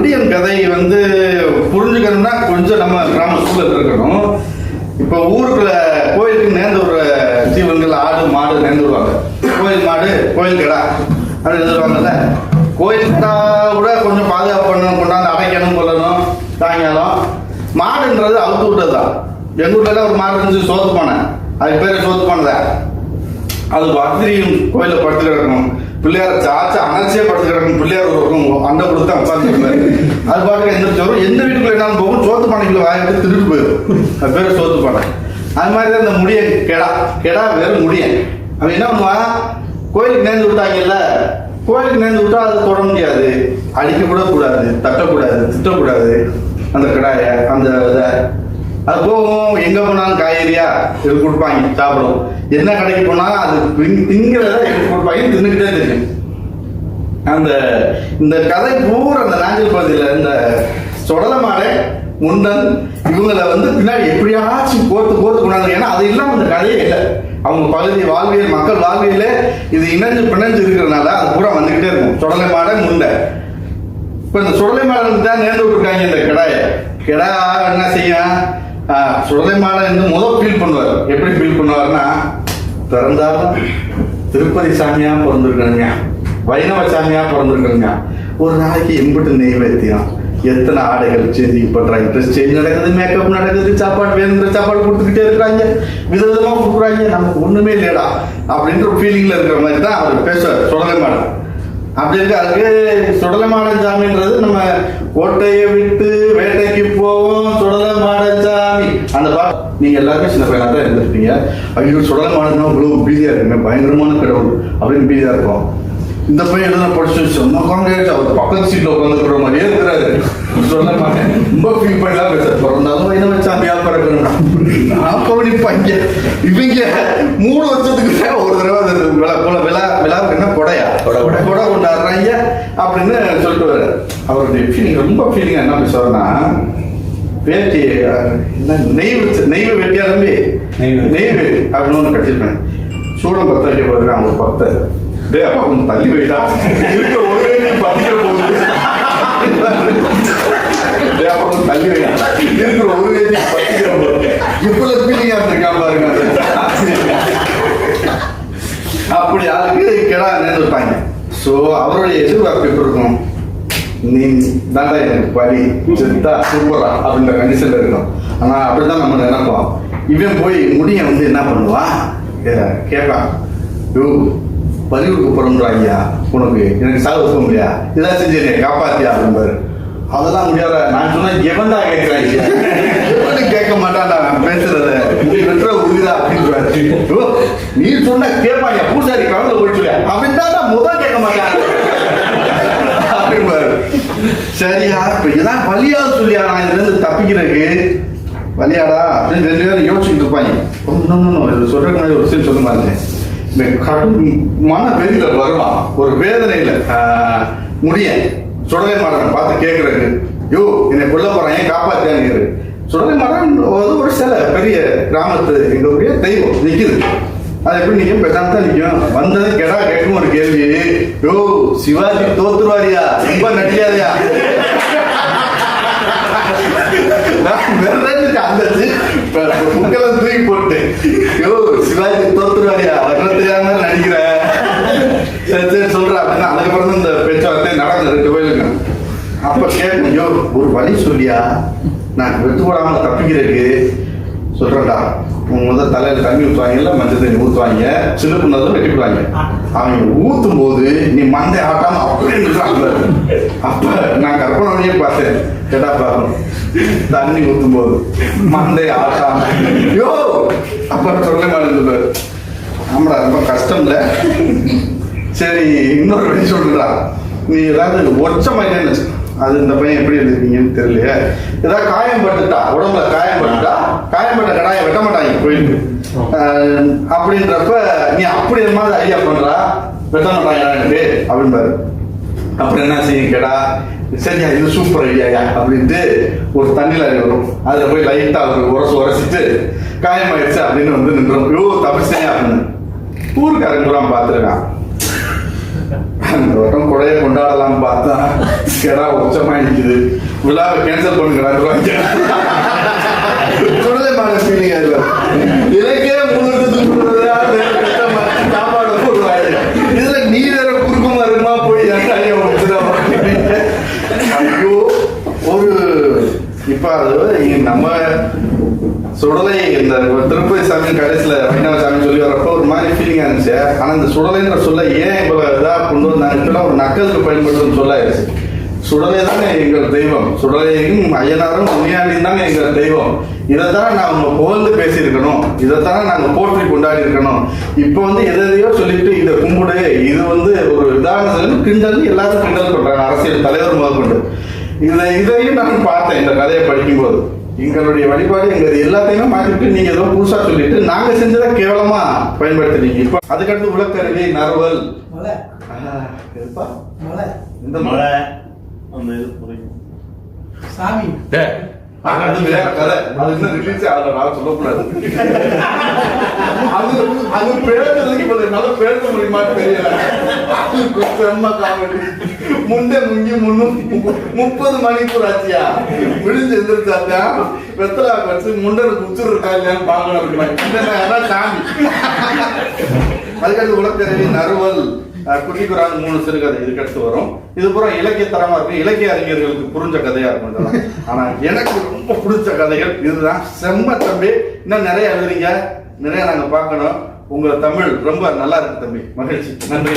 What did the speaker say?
முடியன் கதை வந்து புரிஞ்சுக்கணும்னா கொஞ்சம் நம்ம கிராம சூழல் இருக்கணும். இப்போ ஊருக்குள்ள கோயிலுக்கு நேர்ந்து விடுற ஜீவன்கள் ஆடு மாடு நேர்ந்து வருவாங்க கோயில் மாடு கோயில் கடா அப்படின்னு எழுதுவாங்கல்ல கோயில் கூட கொஞ்சம் பாதுகாப்பு பண்ணணும் கொண்டாந்து அடைக்கணும் கொள்ளணும் சாயங்காலம். மாடுன்றது அவுத்து விட்டது தான் எங்கள் வீட்டில் ஒரு மாடு இருந்துச்சு சோத்து பானை அதுக்கு பேர் சோத்து பானை தான் அது பத்திரியும் கோயில படுத்து கிடக்கும் பிள்ளையார சாச்சா அனர்ச்சியா படுத்து கிடக்கும் பிள்ளையார் ஒரு பக்கம் அண்டை கொடுத்து உட்காந்துருப்பாரு அது பாட்டுக்கு எந்த சோறும் எந்த வீட்டுக்குள்ள என்னாலும் போகும். சோத்து பானைக்குள்ள வாயை விட்டு திருட்டு போயிடும். அது பேர் சோத்து பானை. அது மாதிரி தான் இந்த முடிய கெடா. கெடா வெறும் முடியன். அவன் என்ன பண்ணுவான்? கோயிலுக்கு நேர்ந்து விட்டாங்கல்ல? கோயிலுக்கு நேர்ந்து விட்டா அது தொட முடியாது. அடிக்க கூட கூடாது தட்டக்கூடாது திட்டக்கூடாது. அந்த கடாயை அந்த இதை அது போகும் எங்க போனாலும் காய்கறியா இது கொடுப்பாங்க சாப்பிடும். என்ன கடைக்கு போனாலும் அது திங்கிறத எடுத்து கொடுப்பாங்க தின்னுக்கிட்டே தெரியும். அந்த இந்த கதை பூரா அந்த நாஞ்சல் பகுதியில் இந்த சொடலமாடை முண்டன் இவங்களை வந்து பின்னாடி எப்படியாச்சும் கோர்த்து கோர்த்து கொண்டாங்க ஏன்னா அது இல்லாமல் அந்த கதையே இல்லை. அவங்க பகுதி வாழ்வியல் மக்கள் வாழ்வியல இது இணைஞ்சு பிணைஞ்சு இருக்கிறதுனால அது பூரா வந்துகிட்டே இருக்கும். சொடலை மாடை முண்டை. இப்போ இந்த சுடலை மாடலுக்கு தான் நேர்ந்து விட்டுருக்காங்க இந்த கிடாய. கிடா என்ன செய்யும்? ஆஹ், என்று முதல் ஃபீல் பண்ணுவார். எப்படி ஃபீல் பண்ணுவார்னா பிறந்தாலும் திருப்பதி சாமியா பிறந்திருக்கணுங்க. வைணவ சாமியா பிறந்திருக்கணுங்க. ஒரு நாளைக்கு எம்பிட்டு நெய்வேத்தியம். எத்தனை ஆடைகள் சேஞ்சிங் பண்றாங்க ட்ரெஸ் சேஞ்ச் நடக்குது மேக்கப் நடக்குது சாப்பாடு வேணுங்கிற சாப்பாடு கொடுத்துக்கிட்டே இருக்கிறாங்க. விதவிதமா கொடுக்குறாங்க. நமக்கு ஒண்ணுமே இல்லையடா அப்படின்ற ஒரு ஃபீலிங்ல இருக்கிற மாதிரி தான் அவர் பேசுவார் சுடலைமாடன் அப்படி இருக்கு அதுக்கு சுடலைமாடன் சாமின்றது நம்ம கோட்டையை விட்டு வேட்டைக்கு போவோம். சுடலைமாடன் சாமி அந்த பாட்டு நீங்க எல்லாருமே சின்ன பையனா தான் இருந்திருப்பீங்க. ஐயோ சுடலமாடன் இவ்வளவு பீதியா இருக்குங்க பயங்கரமான கடவுள் அப்படின்னு பீதியா இருக்கும். இந்த பையன் எழுத படிச்சு சொன்ன குழந்தையாச்சு அவர் பக்கத்து சீட்ல உட்காந்துக்கிற மாதிரியே இருக்கிறாரு. சொல்ல மாட்டேன் ரொம்ப ஃபீல் பண்ணலாம் பேச பிறந்தாலும் வைணவ சாமியா பிறக்கணும். நான் கவனிப்பாங்க இவங்க மூணு வருஷத்துக்கு ஒரு தடவை விழா விழா விழா விழாவுக்கு என்ன கொடையா? கொடை, கொடை. கொண்டாடுறாங்க அப்படின்னு சொல்லிட்டு வர்றாரு. அவருடைய ஃபீலிங் ரொம்ப ஃபீலிங் என்ன பேசுவாருன்னா வேட்டி என்ன நெய் வச்சு நெய் வெட்டியா தம்பி? நெய் வெட்டி. நெய் வெட்டி அப்படின்னு ஒன்று கட்டிருப்பேன். சூடம் பத்த வைக்க போகிறேன் அவங்க பத்த டே அப்பா கொஞ்சம் தள்ளி போயிட்டா. இருக்க ஒரு பத்திக்க போகுது. டே அப்பா கொஞ்சம் தள்ளி வைடா இருக்கிற ஒரு வேட்டி பத்திக்க போகுது. இவ்வளவு ஃபீலிங்கா இருந்திருக்கான் பாருங்க. அப்படி அதுக்கு கிடா நேர்ந்துட்டாங்க ஸோ அவருடைய எதிர்பார்ப்பு எப்படி இருக்கும்? நீ தாண்டா எனக்கு பலி. செத்தா சூப்பரா அப்படின்ற கண்டிஷன்ல இருக்கும் ஆனா அப்படிதான் நம்ம நினைப்போம். இவன் போய் முடிய வந்து என்ன பண்ணுவான் கேட்பான் யோ பலி கொடுக்க ஐயா உனக்கு. எனக்கு சாவு வைக்க முடியா? இதெல்லாம் செஞ்சு காப்பாத்தியா அப்படின்பாரு அதெல்லாம் முடியாத? நான் சொன்னா எவன் தான் கேட்கிறாங்க எவனும் கேட்க மாட்டான்டா நான் பேசுறத. நீ வெற்ற உறுதிதா அப்படின்னு நீ சொன்னா கேட்பாங்க பூசாரி கலந்து போயிட்டு அவன் தான் முதல் கேட்க மாட்டான். சரியா இப்ப? இதான் வழியா சொல்லியா நான் இதுல இருந்து தப்பிக்கிறதுக்கு வழியாடா அப்படின்னு ரெண்டு பேரும் யோசிச்சுட்டு இருப்பாங்க. ஒன்னும் சொல்றதுக்கு முன்னாடி ஒரு விஷயம் சொல்ல மாதிரி இந்த கடும் மன வெளியில வரலாம் ஒரு வேதனையில முடிய சுடலை மாறன் பார்த்து கேட்கறதுக்கு யோ என்னை கொல்ல போறேன் ஏன் காப்பாத்தியான்னு சுடலை மாறன் ஒரு ஒரு சில பெரிய கிராமத்து எங்களுடைய தெய்வம் நிக்குது. அது எப்படி நிற்கும் பேசாம தான் நிற்கும் வந்தது கெடா கேட்கும் ஒரு கேள்வி. யோ சிவாஜி தோத்துருவாரியா ரொம்ப நடிக்காதயா நான் மிரண்டுட்டு அந்த முக்கலை தூக்கி போட்டு. யோ சிவாஜி தோத்துருவாரியா? வர்றதுக்காக நடிக்கிறேன் சரி சரி சொல்றேன் அப்படின்னா அதுக்கப்புறம் தான் இந்த பேச்சுவார்த்தை நடந்தது கோயிலுக்கு. அப்ப கேட்கும் யோ ஒரு வழி சொல்லியா? நான் வெட்டு போடாம தப்பிக்கிறதுக்கு. சொல்றேன்டா. முதல் தலையில தண்ணி ஊற்றுவாங்கல்ல மஞ்சள் தண்ணி ஊற்றுவாங்க சிலுப்புனதும் வெட்டிவிடுவாங்க அவங்க ஊத்தும் போது நீ மண்டை ஆட்டாம அப்படியே நிற்கிறாங்க அப்ப நான் கற்பனையே பார்த்தேன். கேட்டா பாக்கணும் தண்ணி ஊத்தும் போது மண்டை ஆட்டாம. யோ! அப்புறம் சொல்ல மாட்டேன் ஆமாடா ரொம்ப கஷ்டம் இல்ல? சரி இன்னொரு வழி சொல்றா நீ ஏதாவது ஒற்ற மாதிரி அது இந்த பையன் எப்படி எழுதிருக்கீங்கன்னு தெரியலையே. ஏதாவது காயம் பட்டுட்டா உடம்புல காயம் பட்டுட்டா கடாயை வெட்ட மாட்டாங்க கோயிலுக்கு. அப்படின்றப்ப நீ அப்படி மாதிரி ஐடியா பண்றா? வெட்ட மாட்டாங்க எனக்கு. அப்படின்பாரு அப்புறம் என்ன செய்யும் கேடா சரியா இது சூப்பர் ஐடியாயா அப்படின்ட்டு ஒரு தண்ணியில் வரும். அதில் போய் லைட்டாக ஒரு உரசு உரசிட்டு காயமாயிடுச்சு அப்படின்னு வந்து நின்றோம் யோ தப்பிச்சேன் அப்படின்னு. ஊருக்காரங்க பூரா பார்த்துருக்கான். அந்த வட்டம் கொடையை கொண்டாடலாம் பார்த்தா கிடா உச்சமா நிக்குது விழாவை கேன்சல் பண்ணுங்க சுடலை ஃபீலிங் அதுல எனக்கே முழுக்கிறது சாப்பாடு போடுவாரு? இதுல நீ வேற குறுக்கமா இருக்குமா போய் ஐயோ ஒரு இப்ப அது நம்ம சுடலை இந்த திருப்பதி சாமி கடைசியில வைணவ சாமி சொல்லி வரப்போ ஒரு மாதிரி ஃபீலிங்கா இருந்துச்சு. ஆனா இந்த சுடலைன்ற சொல்ல ஏன் இவ்வளவு இதா கொண்டு வந்தாங்க ஒரு நக்கலுக்கு பயன்படுத்தும் சொல்ல ஆயிடுச்சு சுடலை தானே எங்கள் தெய்வம்? சுடலையும் ஐயனாரும் முனியாண்டியும் தானே எங்கள் தெய்வம்? இதைத்தான் நாங்க புகழ்ந்து பேசியிருக்கணும். இதைத்தானே நாங்க போற்றி கொண்டாடி இருக்கணும். இப்போ வந்து எதையோ சொல்லிட்டு இதை கும்பிடு இது வந்து ஒரு சொல்லி கிண்டல் எல்லாரும் கிண்டல் பண்றாங்க அரசியல் தலைவர் முதற்கொண்டு இதை இதையும் நான் பார்த்தேன் இந்த கதையை படிக்கும்போது. எங்களுடைய வழிபாடு எங்க எல்லாத்தையுமே மாற்றிட்டு நீங்க ஏதோ புதுசா சொல்லிட்டு நாங்க செஞ்சதை கேவலமா பயன்படுத்துறீங்க இப்ப அதுக்கடுத்து உலக்கருவி நறுவல். இந்த மலை மழை. அந்த இது புரியும். சாமி. அது வேற கதை. அது இன்னும் ரிலீஸ் ஆகல நான் சொல்லக்கூடாது. அது அது பேசுறதுக்கு இப்ப நல்லா பேச முடியுமான்னு தெரியல. அது செம்ம காமெடி. முண்டை முங்கி முன்னூத்தி முப்பது மணிக்கு ஆச்சியா? விழுந்து எந்திரிச்சாச்சா வெத்தலா வச்சு முண்டனுக்கு உச்சிரு இருக்கா இல்லையான்னு பார்க்கணும். சாமி? அதுக்கடுத்து உலக்கருவி நறுவல். அஹ், குட்டிக்குறான் மூணு சிறுகதை இதுக்கு அடுத்து வரும். இது பூரா இலக்கிய தரமா இருக்கும் இலக்கிய அறிஞர்களுக்கு புரிஞ்ச கதையா இருக்கும் இதெல்லாம் ஆனா எனக்கு ரொம்ப பிடிச்ச கதைகள் இதுதான். செம்ம தம்பி. இன்னும் நிறைய எழுதுறீங்க. நிறைய நாங்க பார்க்கணும். உங்க தமிழ் ரொம்ப நல்லா இருக்கு தம்பி. மகிழ்ச்சி. நன்றி.